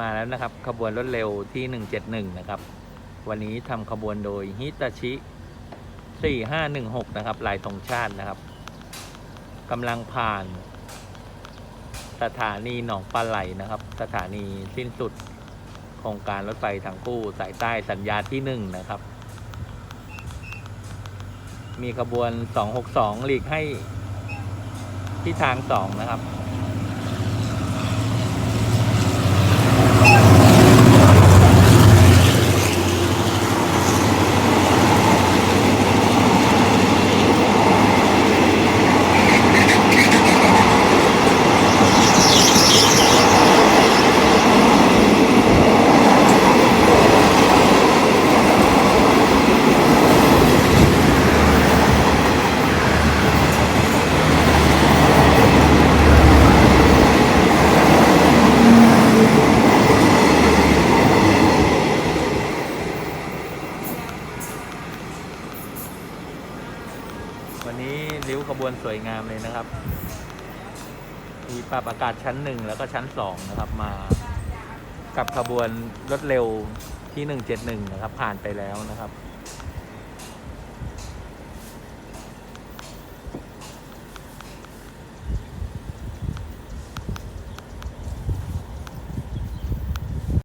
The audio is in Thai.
มาแล้วนะครับ ขบวนรถเร็วที่ 171 นะครับ วันนี้ทำขบวนโดยฮิตาชิ 4516 นะครับ ลายธงชาตินะครับกำลังผ่าน สถานีหนองปลาไหลนะครับ สถานีสิ้นสุด โครงการรถไฟทางคู่สายใต้สัญญาที่ 1 นะครับ มีขบวน 262 หลีกให้ที่ทาง 2 นะครับ วันนี้ริ้วขบวนสวยงามเลยนะครับ มีปรับอากาศชั้นหนึ่งแล้วก็ชั้นสองนะครับมา กับขบวนรถเร็วที่ 171 นะครับ ผ่านไปแล้วนะครับ